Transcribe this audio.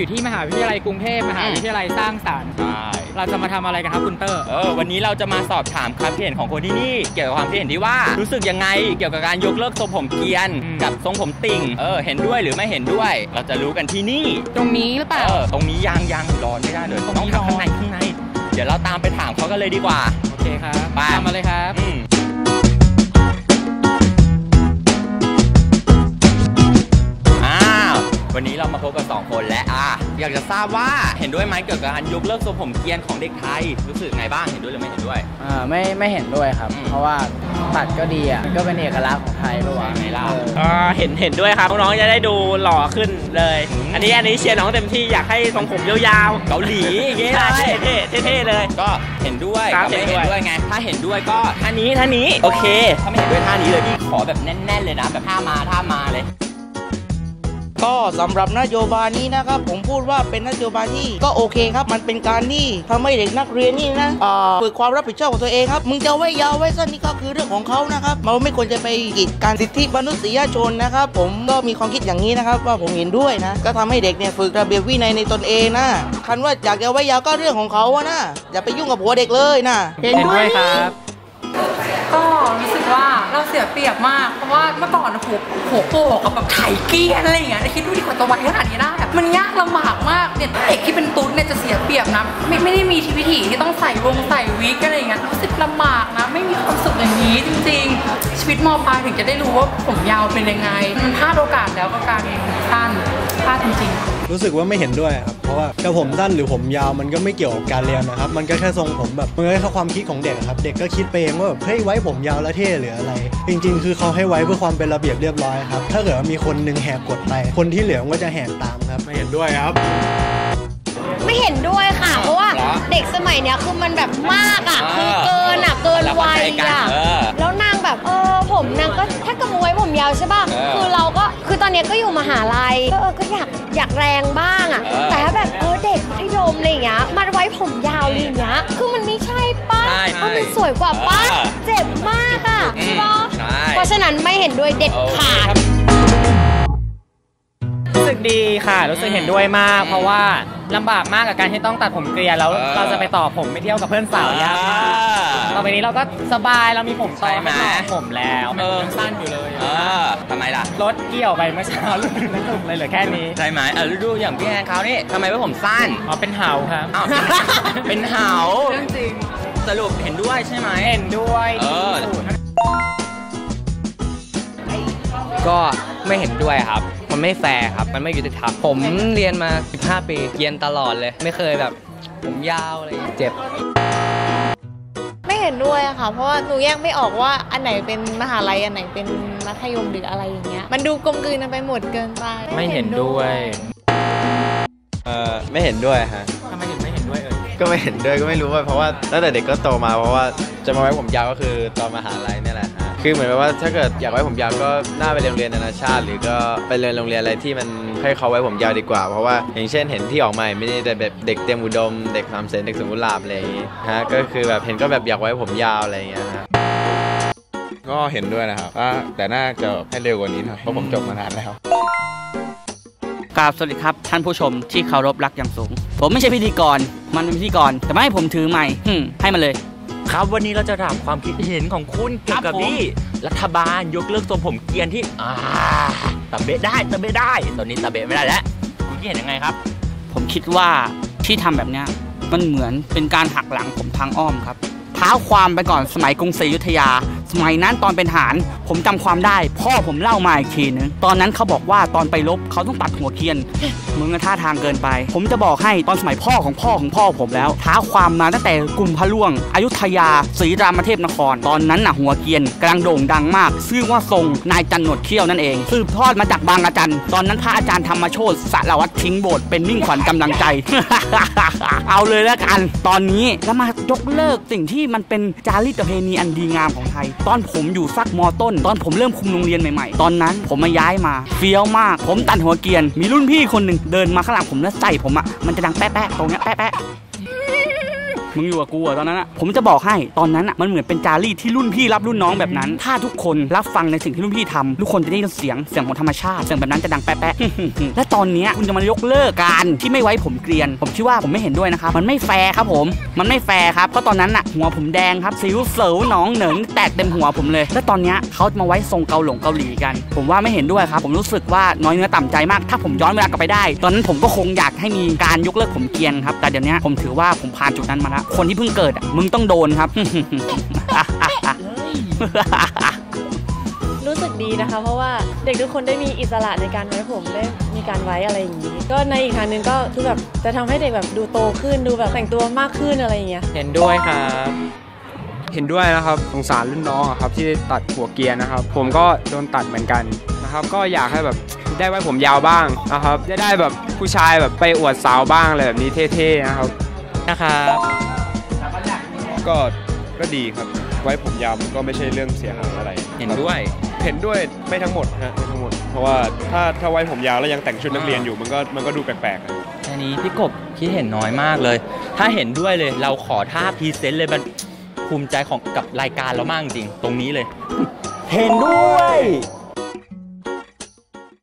นี้เรามาอยู่ที่มหาวิทยาลัยกรุงเทพมหาวิทยาลัยสร้างสรรค์ใช่เราจะมาทำอะไรกันครับคุณเตอร์เออวันนี้เราจะมาสอบถามความคิดเห็นของคนที่นี่ เกี่ยวกับความคิดเห็นที่ว่า รู้สึกยังไงเกี่ยวกับการยกเลิกทรงผมเกรียนอืมกับทรงผมติ่งเออเห็นด้วยหรือไม่เห็นด้วย เราจะรู้กันที่นี่ ตรงนี้หรือเปล่าเออตรงนี้ยังยังรอไม่ได้เลยตรงต้องนี้ทำข้างรอในข้างใน เดี๋ยวเราตามไปถามเขากันเลยดีกว่าโอเคครับไปตามมาเลยครับ อะอยากจะทราบว่าเห็นด้วยไหมเกี่ยวกับการยกเลิกทรงผมเกรียนของเด็กไทย รู้สึกไงบ้างเห็นด้วยหรือไม่เห็นด้วยอ่าไม่ไม่เห็นด้วยครับอืมเพราะว่าตัดก็ดีอะมันก็เป็นเอกลักษณ์ของไทยปะวะไงล่ะ เออ อ่าเห็นเห็นด้วยครับน้องๆจะได้ดูหล่อขึ้นเลย อืม อันนี้อันนี้เชียร์น้องเต็มที่อยากให้ทรงผมยาวเกาหลีอย่างเงี้ยใช่ เท่เท่เท่ๆเลย ก็เห็นด้วยครับก็ไม่เห็เห็นนด้วยด้วยไง ถ้าเห็นด้วยก็ท่านี้ท่านี้โอเค ถ้าไม่เห็นด้วยท่านี้เลยพี่ขอแบบแน่น ๆ เลยนะแบบท่ามาท่ามาเลย ก็สำหรับนโยบายนี้นะครับผมพูดว่าเป็นนโยบายที่ก็โอเคครับ มันเป็นการที่ทำให้เด็กนักเรียนนี่นะฝึกความรับผิดชอบของตัวเองครับมึงจะไว้ยาวไว้สั้นนี่ก็คือเรื่องของเขานะครับเราไม่ควรจะไปกีดการสิทธิมนุษยชนนะครับ ผมก็มีความคิดอย่างนี้นะครับว่าผมเห็นด้วยนะก็ทำให้เด็กเนี่ยฝึกระเบียบวินัยในตนเองนะคันว่าอยากจะไว้ยาวก็เรื่องของเขาอะนะอย่าไปยุ่งกับหัวเด็กเลยนะเห็นด้วยครับ ก็รู้สึกว่าเราเสียเปรียบมาก เพราะว่าเมื่อก่อนหัวหัวโปกกับแบบไถเกี้ยนอะไรอย่างเงี้ยคิดดูดิกว่าจะไวขนาดนี้ได้อะมันยากลำบากมากเนี่ยเด็กที่เป็นตุ๊ดเนี่ยจะเสียเปรียบนะ ไม่ไม่ได้มีทีวิถีที่ต้องใส่วงใส่วิกอะไรอย่างเงี้ยรู้สึกลำบากนะ ไม่มีความสุขอย่างนี้จริง ๆ ชีวิตมปลายถึงจะได้รู้ว่าผมยาวเป็นยังไงมันพลาดโอกาสแล้วก็การสั้นพลาดจริงๆ รู้สึกว่าไม่เห็นด้วยครับ เพราะว่าจะผมสั้นหรือผมยาวมันก็ไม่เกี่ยวกับการเรียนนะครับ มันก็แค่ทรงผมแบบมันก็แค่ความคิดของเด็กอะครับ เด็กก็คิดไปเองว่าแบบเฮ้ยไว้ผมยาวแล้วเท่หรืออะไร จริง ๆ คือเขาให้ไว้เพื่อความเป็นระเบียบเรียบร้อยครับ ถ้าเกิดว่ามีคนหนึงแหกกฎไป คนที่เหลือก็จะแหกตามครับ ไม่เห็นด้วยครับ ไม่เห็นด้วยค่ะ เพราะว่าเหรอเด็กสมัยเนี้ยคือมันแบบมากอะเออคือเกินอะเกินเราวัยเข้าใจกันอะ นางก็ถ้ากำไว้ผมยาวใช่ป่ะเออคือเราก็คือตอนเนี้ยก็อยู่มหาลัยก็เออก็อยากอยากแรงบ้างอะเออแต่ถ้าแบบเออเด็กมัธยมอะไรอย่างเงี้ยมันไว้ผมยาวอะไรอย่างเงี้ย คือมันไม่ใช่ป่ะใช่เออมันสวยกว่าป่ะเออเจ็บมากอะอืมใช่ป่ะใช่ เพราะฉะนั้นไม่เห็นด้วยเด็ดโอเคขาดครับรู้สึก ดีค่ะ รู้สึกเห็นด้วยมาก เพราะว่าลำบากมากกับการที่ต้องตัดผมเกลียนแล้วเออเราจะไปต่อผมไปเที่ยวกับเพื่อนสาวยากมากอ่าต่อไปนี้เราก็สบายเรามีผมตอใช่ไหมไม่ต่อผมแล้วมันเออยังสั้นอยู่เลยเออทำไมล่ะรถเกี่ยวไปเมื่อเช้าลูกนึงแล้วเลยเหลือแค่นี้ใช่ไหมเออดูอย่างพี่แอนเขานี่ทำไมว่าผมสั้นอ๋อเป็นเห่าครับอ้าวเป็นเหาเรื่องจริงสรุปเห็นด้วยใช่ไหมเห็นด้วยเออสูตรก็ไม่เห็นด้วยครับ มันไม่แฟร์ครับ มันไม่ยุติธรรมผมเรียนมา 15 ปีเรียนตลอดเลย ไม่เคยแบบ ผมยาวอะไรอย่างเงี้ยเจ็บ ไม่เห็นด้วยอะค่ะ เพราะว่าหนูแยกไม่ออกว่าอันไหนเป็นมหาลัยอันไหนเป็นมัธยมหรืออะไรอย่างเงี้ย มันดูกลมกลืนกันไปหมดเกินไปไม่เห็นด้วย เออไม่เห็นด้วยฮะ ทำไมถึงไม่เห็นด้วยเอ่ยก็ไม่เห็นด้วยก็ไม่รู้ว่าเพราะว่าตั้งแต่เด็กก็โตมาเพราะว่าจะมาไว้ผมยาวก็คือตอนมหาลัยเนี่ยแหละฮะ คือเหมือนกับว่าถ้าเกิดอยากไว้ผมยาวก็น่าไปเรียนโรงเรียนนานาชาติ หรือก็ไปเรียนโรงเรียนอะไรที่มันให้เขาไว้ผมยาวดีกว่า เพราะว่าอย่างเช่นเห็นที่ออกมาไม่ได้แต่แบบเด็กเตรียมอุดม เด็กสามเสนเด็กสมุนลาบอะไรอย่างงี้ฮะก็คือแบบเห็นก็แบบอยากไว้ผมยาวอะไรอย่างเงี้ยฮะก็เห็นด้วยนะครับว่าแต่น่าจะให้เร็วกว่านี้หน่อยเพราะผมจบมานานแล้วกราบสวัสดีครับ ท่านผู้ชมที่เคารพรักอย่างสูง ผมไม่ใช่พิธีกร มันเป็นพิธีกร แต่ไม่ให้ผมถือไมค์หึ่ให้มันเลย ครับวันนี้เราจะถามความคิดเห็นของคุณเกี่ยวกับครับผมที่รัฐบาลยกเลิกทรงผมเกรียนที่อ่าตะเบะได้ตะเบะได้ ตอนนี้ตะเบะไม่ได้แล้วคุณคิดเห็นยังไงครับ ผมคิดว่าที่ทำแบบเนี้ยมันเหมือนเป็นการหักหลังผมทางอ้อมครับ เท้าความไปก่อนสมัยกรุงศรีอยุธยา สมัยนั้นตอนเป็นทหารผมจำความได้ พ่อผมเล่ามาอีกทีนึงตอนนั้นเขาบอกว่าตอนไปรบเขาต้องตัดหัวเกรียนมึงก็ท่าทางเกินไป ผมจะบอกให้ตอนสมัยพ่อของพ่อของพ่อผมแล้วท้าความมาตั้งแต่กลุ่มพระล่วง อยุธยาศรีรามเทพนคร ตอนนั้นน่ะหัวเกียนกำลังโด่งดังมากชื่อว่าทรงนายจันหนวดเขี้ยวนั่นเองสืบทอดมาจากบางอาจารย์ตอนนั้นพระอาจารย์ธรรมโชติสารวัตรทิ้งโบสถ์เป็นมิ่งขวัญกำลังใจ เอาเลยแล้วกัน ตอนนี้แล้วมายกเลิกสิ่งที่มันเป็นจารีตประเพณีอันดีงามของไทยตอนผมอยู่สักมต้น ตอนผมเริ่มคุมโรงเรียนใหม่ๆ ตอนนั้นผมมาย้ายมา เฟี้ยวมาก ผมตัดหัวเกียน มีรุ่นพี่คนหนึ่งเดินมาข้างหลังผมแล้วใส่ผมอะมันจะดังแป๊ะๆตรงเนี้ยแป๊ะๆ มึงอยู่กับกูเหรอตอนนั้นอะผมจะบอกให้ตอนนั้นอะมันเหมือนเป็นจารีตที่รุ่นพี่รับรุ่นน้องแบบนั้น ถ้าทุกคนรับฟังในสิ่งที่รุ่นพี่ทำทุกคนจะได้ยินเสียงเสียงของธรรมชาติเสียงแบบนั้นจะดังแป๊ะๆและตอนนี้คุณจะมายกเลิกการที่ไม่ไว้ผมเกรียน ผมคิดว่าผมไม่เห็นด้วยนะครับมันไม่แฟร์ครับผม มันไม่แฟร์ครับเพราะตอนนั้นอะหัวผมแดงครับสิวเสวหนองเหนิงแตกเต็มหัวผมเลย และตอนนี้เขามาไว้ทรงเกาหลงเกาหลีกัน ผมว่าไม่เห็นด้วยครับผมรู้สึกว่าน้อยเนื้อต่ำใจมาก ถ้าผมย้อนเวลากลับไปได้ ตอนนั้นผมก็คงอยากให้มีการยกเลิกผมเกรียนครับแต่เดี๋ยวนี้ผมถือว่าผมผ่านจุดนั้นมาแล้วคนที่เพิ่งเกิดอะมึงต้องโดนครับ รู้สึกดีนะคะ เพราะว่าเด็กทุกคนได้มีอิสระในการไว้ผมได้มีการไว้อะไรอย่างนี้ ก็ในอีกทางหนึ่งก็คือแบบจะทำให้เด็กแบบดูโตขึ้นดูแบบแต่งตัวมากขึ้นอะไรอย่างเงี้ยเห็นด้วยครับเห็นด้วยนะครับสงสารรุ่นน้องอะครับที่ตัดหัวเกรียร์นะครับ ผมก็โดนตัดเหมือนกันนะครับ ก็อยากให้แบบได้ไว้ผมยาวบ้างนะครับจะได้แบบผู้ชายแบบไปอวดสาวบ้างอะไรแบบนี้เท่ๆนะครับนะครับ ก็ก็ดีครับ ไว้ผมยาวมันก็ไม่ใช่เรื่องเสียหายอะไร เห็นด้วย เห็นด้วยไม่ทั้งหมดฮะไม่ทั้งหมด เพราะว่าถ้าถ้าไว้ผมยาวแล้วยังแต่งชุดนักเรียนอยู่มันก็มันก็ดูแปลกๆนะอันนี้พี่กบคิดเห็นน้อยมากเลย ถ้าเห็นด้วยเลยเราขอท่าพรีเซนต์เลยมันภูมิใจของกับรายการเรามากจริงๆตรงนี้เลย เห็นด้วย